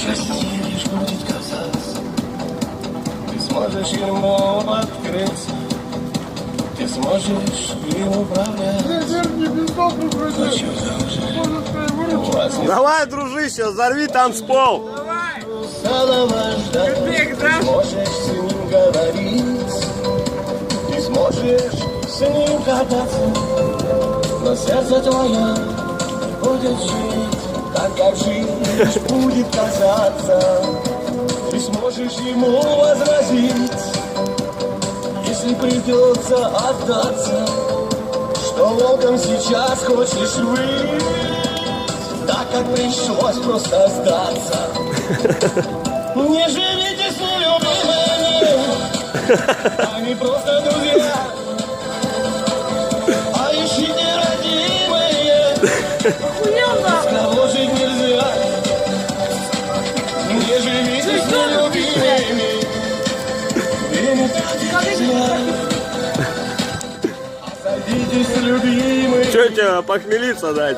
счастье лишь будет казаться. Ты сможешь ему открыться, ты сможешь им управлять. Давай, дружище, взорви танцпол. стало ждать. Ты сможешь с ним говорить, ты сможешь с ним кататься, но сердце твое будет жить, как жизнь будет казаться. Ты сможешь ему возразить, если придется отдаться, что волком сейчас хочешь вы, так как пришлось просто сдаться. Не живите с нелюбимыми, они просто друзья. А ищите родимые, Че тебе похмелиться дать?